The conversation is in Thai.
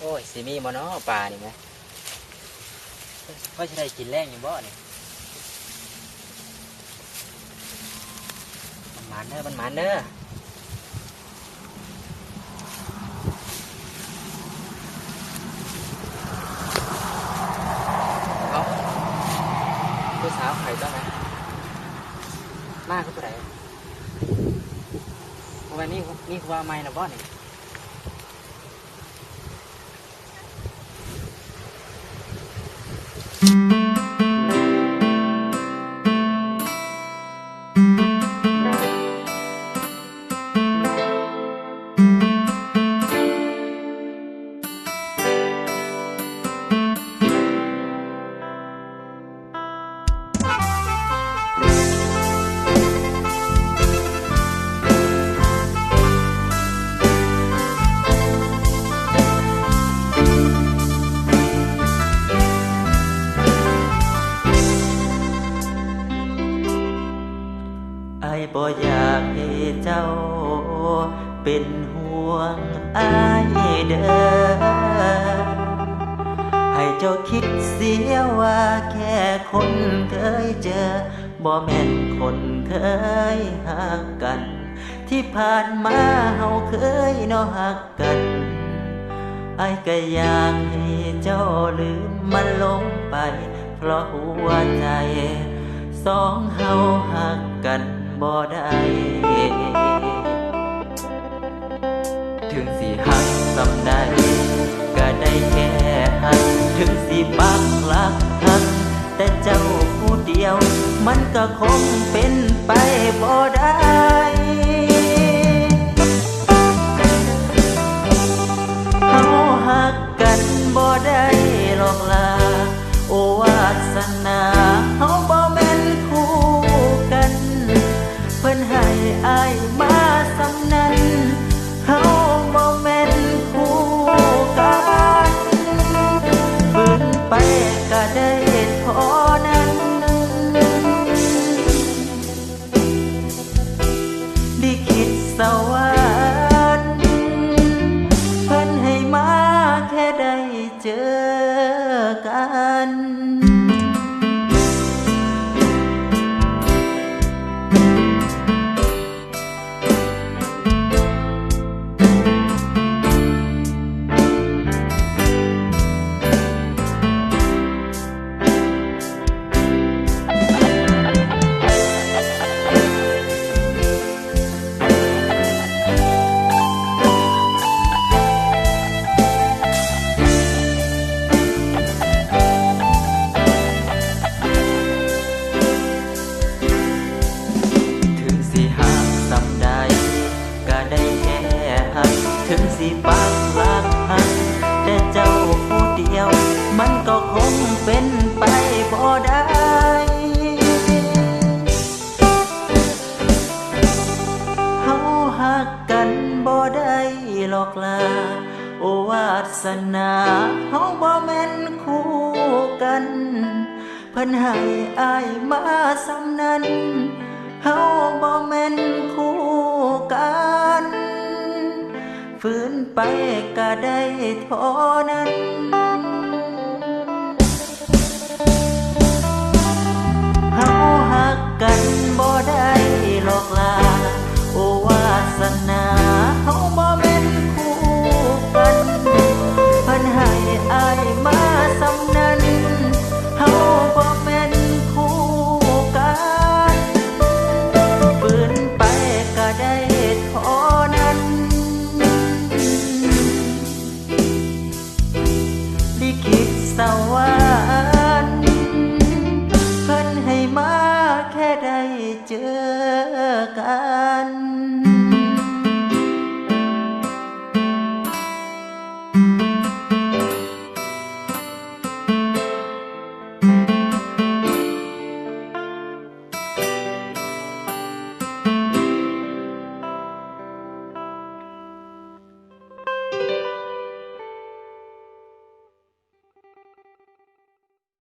โอ้ยสิมีบ่เนาะปลานี่ไหมว่าจะได้กินแรงอยู่บ่นี่มันหมันเด้อมันหมันเด้อเอาผู้สาวไข่ต้องนะมากก็ตัวไหนวันนี้นี่คือว่าไม่นะบ่นี่ไอ้ บ่อยากให้เจ้า เป็นห่วงไอ้ายเด้อให้เจ้าคิดเสียว่าแค่คนเคยเจอบ่แม่นคนเคยหักกัน ที่ผ่านมาเฮาเคยเนาะหักกันไอ้ก็อยากให้เจ้าลืมมันลงไป เพราะหัวใจ สองเฮาหักกัน บ่ได้ถึงสิหักสำใดก็ได้แค่หักถึงสิปักหลักหักแต่เจ้าผู้เดียว มันก็คงเป็นไปบ่ได้ สวรรค์เพิ่นให้มาแค่ได้เจอกัน สิปากหลักหักแต่เจ้าผู้เดียว มันก็คงเป็นไปบ่ได้เฮาหักกันบ่ได้หรอกล่ะโอวาสนาเฮาบ่แม่นคู่กัน เพิ่นให้อายมาสำนั้นเฮาบ่แม่นคู่ ฝืนไปก็ได้เท่านั้นเฮาหักกันบ่ได้หรอกลา โอวาสนา แค่ได้เจอกัน